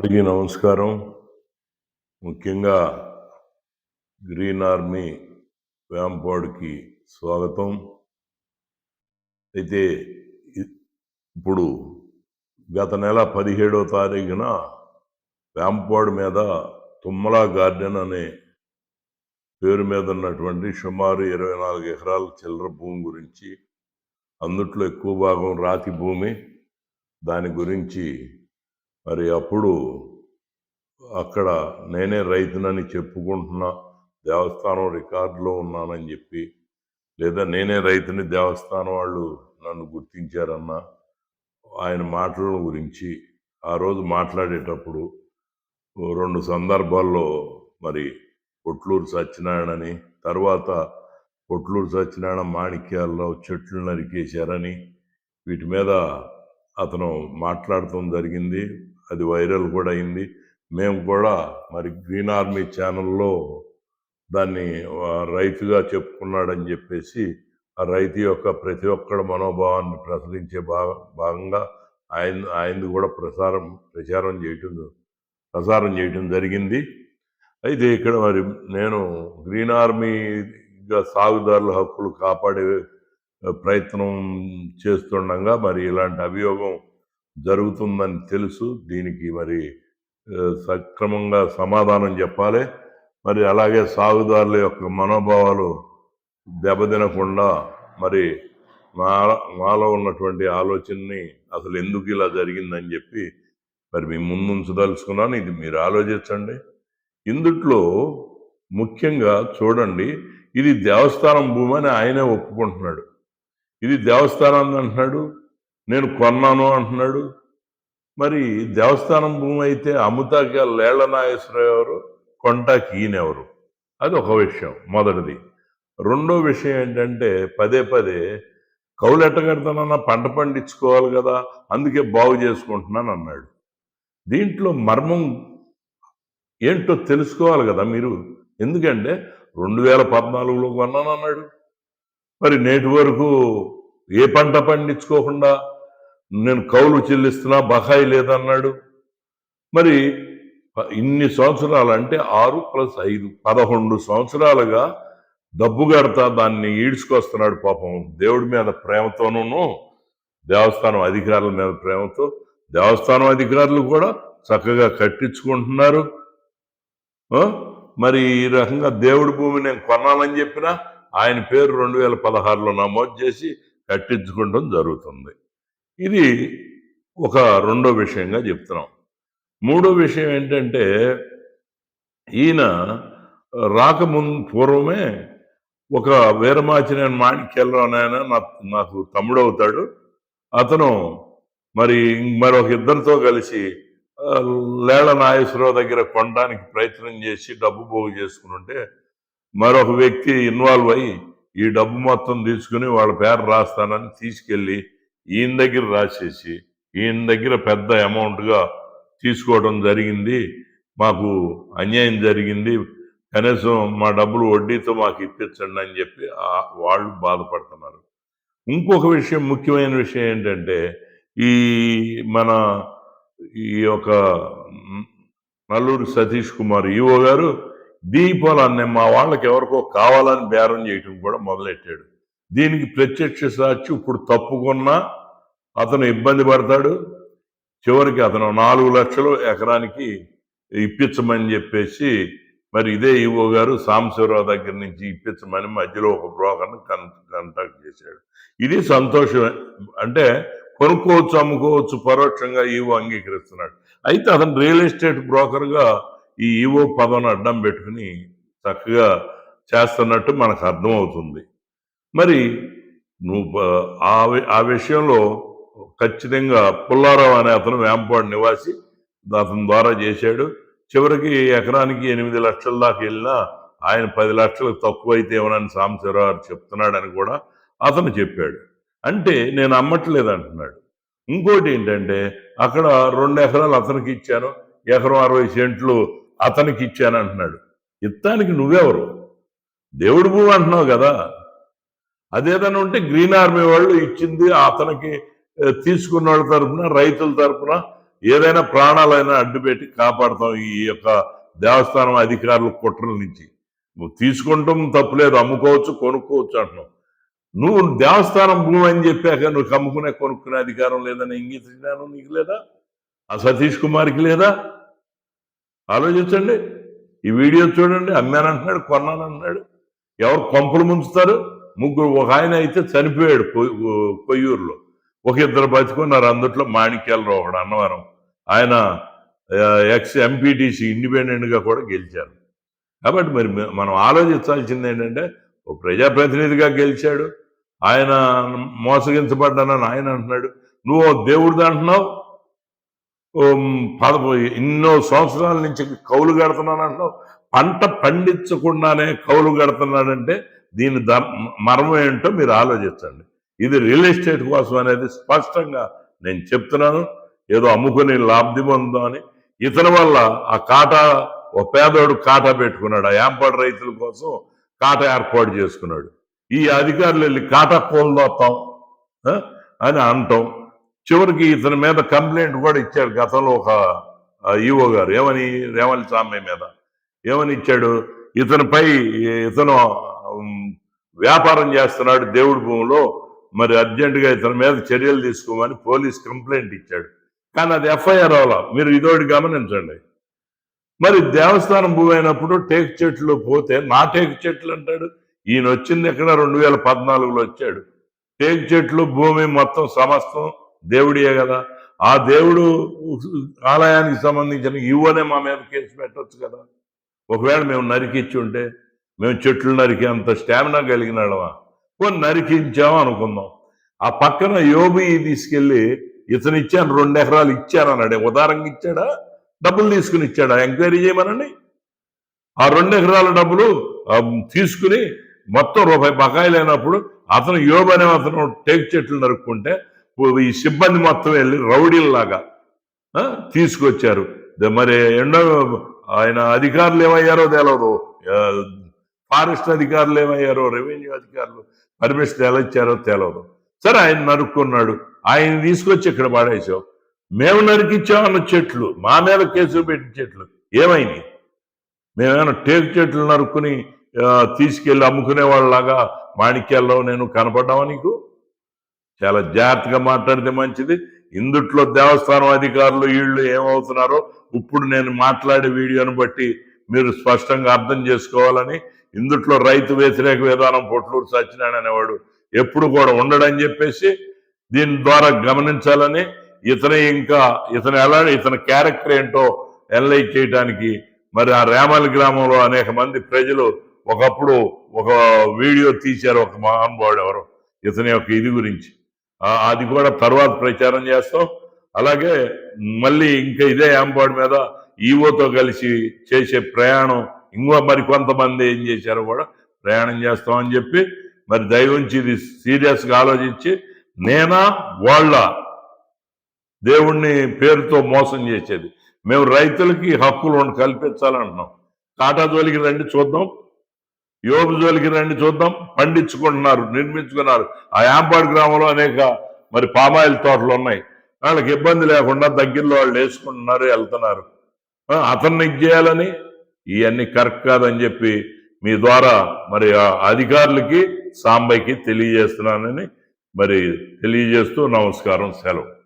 అందరికీ నమస్కారం. ముఖ్యంగా గ్రీన్ ఆర్మీ వ్యాంపాడ్కి స్వాగతం. అయితే ఇప్పుడు గత నెల పదిహేడో తారీఖున వ్యాంపాడ్ మీద తుమ్మలా గార్డెన్ అనే పేరు మీద ఉన్నటువంటి సుమారు ఇరవై నాలుగు ఎకరాల చిల్లర భూమి గురించి అందుట్లో ఎక్కువ భాగం రాతి భూమి. దాని గురించి మరి అప్పుడు అక్కడ నేనే రైతునని చెప్పుకుంటున్నా దేవస్థానం రికార్డులో ఉన్నానని చెప్పి లేదా నేనే రైతుని దేవస్థానం వాళ్ళు నన్ను గుర్తించారన్న ఆయన మాటల గురించి ఆ రోజు మాట్లాడేటప్పుడు రెండు సందర్భాల్లో మరి పొట్లూరు సత్యనారాయణని తర్వాత పొట్లూరు సత్యనారాయణ మాణిక్యాల్లో చెట్లు నరికేశారని వీటి మీద అతను మాట్లాడటం జరిగింది. అది వైరల్ కూడా అయింది. మేము కూడా మరి గ్రీన్ ఆర్మీ ఛానల్లో దాన్ని రైతుగా చెప్పుకున్నాడని చెప్పేసి ఆ రైతు యొక్క ప్రతి ఒక్కడి మనోభావాన్ని ప్రసరించే భాగ భాగంగా ఆయన ఆయనది కూడా ప్రసారం ప్రచారం చేయటం ప్రసారం చేయటం జరిగింది. అయితే ఇక్కడ మరి నేను గ్రీన్ ఆర్మీగా సాగుదారుల హక్కులు కాపాడే ప్రయత్నం చేస్తుండగా మరి ఇలాంటి అభియోగం జరుగుతుందని తెలుసు. దీనికి మరి సక్రమంగా సమాధానం చెప్పాలి. మరి అలాగే సాగుదారుల యొక్క మనోభావాలు దెబ్బతినకుండా మరి మాలో నాలో ఉన్నటువంటి ఆలోచనని అసలు ఎందుకు ఇలా జరిగిందని చెప్పి మరి మీ ముందుంచదలుచుకున్నాను. ఇది మీరు ఆలోచించండి. ఇందుట్లో ముఖ్యంగా చూడండి ఇది దేవస్థానం భూమి అని ఆయనే ఒప్పుకుంటున్నాడు. ఇది దేవస్థానం అంటున్నాడు నేను కొన్నాను అంటున్నాడు. మరి దేవస్థానం భూమి అయితే అమ్ముతాకి లేళ్ళ నాగేశ్వరరావు ఎవరు కొంటాకి ఈయనెవరు అది ఒక విషయం మొదటిది. రెండో విషయం ఏంటంటే పదే పదే కౌలు ఎట్టగడతానన్నా పంట పండించుకోవాలి కదా అందుకే బాగు చేసుకుంటున్నాను అన్నాడు. దీంట్లో మర్మం ఏంటో తెలుసుకోవాలి కదా మీరు. ఎందుకంటే రెండు వేల పద్నాలుగులో కొన్నాను అన్నాడు. మరి నేటి వరకు ఏ పంట పండించుకోకుండా నేను కౌలు చెల్లిస్తున్నా బకాయి లేదన్నాడు. మరి ఇన్ని సంవత్సరాలు అంటే ఆరు ప్లస్ ఐదు పదకొండు సంవత్సరాలుగా డబ్బు కడతా దాన్ని ఈడ్చుకొస్తున్నాడు పాపం. దేవుడి మీద ప్రేమతోనూ దేవస్థానం అధికారుల మీద ప్రేమతో దేవస్థానం అధికారులు కూడా చక్కగా కట్టించుకుంటున్నారు. మరి ఈ రకంగా దేవుడి భూమి నేను కొన్నానని చెప్పినా ఆయన పేరు రెండు వేల పదహారులో నమోదు చేసి కట్టించుకోవడం జరుగుతుంది. ఇది ఒక రెండో విషయంగా చెప్తున్నాం. మూడో విషయం ఏంటంటే ఈయన రాకముందు పూర్వమే ఒక వీరమాచినేని మాణిక్యాలరావు అనే నాకు నాకు తమ్ముడు అవుతాడు అతను మరి మరొక ఇద్దరితో కలిసి లేళ్ళ నాగేశ్వరరావు దగ్గర కొనడానికి ప్రయత్నం చేసి డబ్బు పోగు చేసుకుని ఉంటే మరొక వ్యక్తి ఇన్వాల్వ్ అయ్యి ఈ డబ్బు మొత్తం తీసుకుని వాళ్ళ పేరు రాస్తానని తీసుకెళ్ళి ఈయన దగ్గర రాసేసి ఈయన దగ్గర పెద్ద అమౌంట్గా తీసుకోవడం జరిగింది. మాకు అన్యాయం జరిగింది. కనీసం మా డబ్బులు వడ్డీతో మాకు ఇప్పించండి అని చెప్పి వాళ్ళు బాధపడుతున్నారు. ఇంకొక విషయం ముఖ్యమైన విషయం ఏంటంటే ఈ మన ఈ యొక్క నల్లూరు సతీష్ కుమార్ ఈఓ గారు దీపాలన్నీ మా వాళ్ళకి ఎవరికో కావాలని బేరం చేయటం కూడా మొదలెట్టాడు. దీనికి ప్రత్యక్ష సాక్షి ఇప్పుడు తప్పుకున్నా అతను ఇబ్బంది పడతాడు. చివరికి అతను నాలుగు లక్షలు ఎకరానికి ఇప్పించమని చెప్పేసి మరి ఇదే ఈవో గారు సాంబశివరావు దగ్గర నుంచి ఇప్పించమని మధ్యలో ఒక బ్రోకర్ని కన్ కాంటాక్ట్ చేశాడు. ఇది సంతోషమే. అంటే కొనుక్కోవచ్చు అమ్ముకోవచ్చు పరోక్షంగా ఈవో అంగీకరిస్తున్నాడు. అయితే అతను రియల్ ఎస్టేట్ బ్రోకర్గా ఈ ఈవో పదవిని అడ్డం పెట్టుకుని చక్కగా చేస్తున్నట్టు మనకు అర్థమవుతుంది. మరి నువ్వు ఆ ఆ విషయంలో ఖచ్చితంగా పుల్లారావు అనే అతను వేంపాడు నివాసి అతని ద్వారా చేశాడు. చివరికి ఎకరానికి ఎనిమిది లక్షల దాకా వెళ్ళినా ఆయన పది లక్షలకు తక్కువ అయితే ఏమనని సాంబశివరావు చెప్తున్నాడని కూడా అతను చెప్పాడు. అంటే నేను అమ్మట్లేదు అంటున్నాడు. ఇంకోటి ఏంటంటే అక్కడ రెండు ఎకరాలు అతనికి ఇచ్చాను ఎకరం అరవై సెంట్లు అతనికి ఇచ్చాను అంటున్నాడు. ఇత్తానికి నువ్వెవరు? దేవుడు భూమి అంటున్నావు కదా. అదేదైనా ఉంటే గ్రీన్ ఆర్మీ వాళ్ళు ఇచ్చింది అతనికి తీసుకున్న వాళ్ళ తరపున రైతుల తరపున ఏదైనా ప్రాణాలైనా అడ్డుపెట్టి కాపాడతాం ఈ యొక్క దేవస్థానం అధికారుల కుట్రల నుంచి. నువ్వు తీసుకుంటాం తప్పులేదు అమ్ముకోవచ్చు కొనుక్కోవచ్చు అంటున్నావు. నువ్వు దేవస్థానం భూమి అని చెప్పాక నువ్వు అమ్ముకునే కొనుక్కునే అధికారం లేదని ఇంగిత జ్ఞానం నీకు లేదా? ఆ సతీష్ కుమార్కి లేదా? ఆలోచించండి. ఈ వీడియో చూడండి. అమ్మానంటున్నాడు కొన్నానంటున్నాడు ఎవరు కొంపలు ముంచుతారు? ముగ్గురు ఒక ఆయన అయితే చనిపోయాడు కొయ్యూరులో ఒక ఇద్దరు బతుకున్నారు అందుట్లో మాణిక్యాలరావు ఒకడు అన్నవరం. ఆయన ఎక్స్ ఎంపీటీసీ ఇండిపెండెంట్గా కూడా గెలిచారు. కాబట్టి మరి మనం ఆలోచించాల్సింది ఏంటంటే ఒక ప్రజాప్రతినిధిగా గెలిచాడు. ఆయన మోసగించబడ్డానని ఆయన అంటున్నాడు. నువ్వు దేవుడిది అంటున్నావు. పద ఎన్నో సంవత్సరాల నుంచి కౌలు కడుతున్నాను అంటున్నావు. పంట పండించకుండానే కౌలు కడుతున్నాడంటే దీని మర్మం ఏంటో మీరు ఆలోచించండి. ఇది రియల్ ఎస్టేట్ కోసం అనేది స్పష్టంగా నేను చెప్తున్నాను. ఏదో అమ్ముకుని లాబ్ధి పొందాం అని. ఇతని వల్ల ఆ కాటా ఒక పేదోడు కాటా పెట్టుకున్నాడు. ఆ యాంపాడు రైతుల కోసం కాటా ఏర్పాటు చేసుకున్నాడు. ఈ అధికారులు వెళ్ళి కాటా కోల్దోతాం అని అంటాం. చివరికి ఇతని మీద కంప్లైంట్ కూడా ఇచ్చాడు గతంలో ఒక ఈఓ గారు. ఏమని? రేవల్ సామ్య మీద. ఏమని ఇచ్చాడు? ఇతనిపై ఇతను వ్యాపారం చేస్తున్నాడు దేవుడి భూమిలో. మరి అర్జెంటుగా ఇతని మీద చర్యలు తీసుకోమని పోలీస్ కంప్లైంట్ ఇచ్చాడు. కానీ అది ఎఫ్ఐఆర్ అవ్వాల? మీరు ఇదోటి గమనించండి. మరి దేవస్థానం భూమి అయినప్పుడు టేకు చెట్లు పోతే నా టేకు చెట్లు అంటాడు. ఈయన వచ్చింది ఎక్కడ? రెండు వేల పద్నాలుగులో వచ్చాడు. టేక్ చెట్లు భూమి మొత్తం సమస్తం దేవుడియే కదా. ఆ దేవుడు ఆలయానికి సంబంధించిన ఇవ్వనే మా మీద కేసు పెట్టొచ్చు కదా. ఒకవేళ మేము నరికిచ్చి ఉంటే మేము చెట్లు నరికి అంత స్టామినా వాళ్ళమా? కొన్ని నరికించాము అనుకుందాం. ఆ పక్కన యోబి తీసుకెళ్ళి ఇతను ఇచ్చాను రెండు ఎకరాలు ఇచ్చాను అన్నాడు. ఉదారంగా ఇచ్చాడా? డబ్బులు తీసుకుని ఇచ్చాడా? ఎంక్వైరీ చేయమనండి. ఆ రెండు ఎకరాల డబ్బులు తీసుకుని మొత్తం రూపాయి బకాయి లేనప్పుడు అతను యోబు అనే అతను టేక్ చెట్లు నరుక్కుంటే ఈ సిబ్బంది మొత్తం వెళ్ళి రౌడీల్లాగా ఆ, తీసుకొచ్చారు. మరి ఎండో ఆయన అధికారులు ఏమయ్యారో తెలియదు ఫారెస్ట్ అధికారులు ఏమయ్యారో రెవెన్యూ అధికారులు పర్మిషన్ ఎలా ఇచ్చారో తెలవదు సరే ఆయన నరుక్కున్నాడు. ఆయన తీసుకొచ్చి ఇక్కడ పాడేసావు మేము నరికిచ్చామన్న చెట్లు మా మీద కేసులు పెట్టిన చెట్లు ఏమైనాయి మేమేమైనా టేకు చెట్లు నరుక్కుని తీసుకెళ్ళి అమ్ముకునే వాళ్ళలాగా మాణిక్యాల్లో నేను కనపడ్డావా నీకు? చాలా జాగ్రత్తగా మాట్లాడితే మంచిది. ఇందుట్లో దేవస్థానం అధికారులు వీళ్ళు ఏమవుతున్నారో ఇప్పుడు నేను మాట్లాడే వీడియోను బట్టి మీరు స్పష్టంగా అర్థం చేసుకోవాలని ఇందుట్లో రైతు వ్యతిరేక విధానం పొట్లూరు సత్యనారాయణ అనేవాడు ఎప్పుడు కూడా ఉండడని చెప్పేసి దీని ద్వారా గమనించాలని ఇతని ఇంకా ఇతను ఎలా ఇతని క్యారెక్టర్ ఏంటో ఎన్లైట్ చేయడానికి మరి ఆ రేమల్ గ్రామంలో అనేక మంది ప్రజలు ఒకప్పుడు ఒక వీడియో తీశారు ఒక మహానుభావుడు ఎవరు ఇతని యొక్క ఇది గురించి. అది కూడా తర్వాత ప్రచారం చేస్తాం. అలాగే మళ్ళీ ఇంకా ఇదే యాంబాడ్ మీద ఈవోతో కలిసి చేసే ప్రయాణం ఇంకో మరి కొంతమంది ఏం చేశారో కూడా ప్రయాణం చేస్తామని చెప్పి మరి దైవంచి ఇది సీరియస్గా ఆలోచించి నేనా వాళ్ళ దేవుణ్ణి పేరుతో మోసం చేసేది. మేము రైతులకి హక్కులు ఉండి కల్పించాలంటున్నాం. కాటా జోలికి రండి చూద్దాం. యోగు జోలికి రండి చూద్దాం. పండించుకుంటున్నారు నిర్మించుకున్నారు. ఆ యాంపాడు గ్రామంలో అనేక మరి పామాయిల్ తోటలు ఉన్నాయి. వాళ్ళకి ఇబ్బంది లేకుండా దగ్గరలో వాళ్ళు వేసుకుంటున్నారు వెళ్తున్నారు. అతన్ని చేయాలని ఇవన్నీ కరెక్ట్ కాదని చెప్పి మీ ద్వారా మరి ఆ అధికారులకి సాంబయ్యకి తెలియజేస్తున్నానని మరి తెలియజేస్తూ నమస్కారం సెలవు.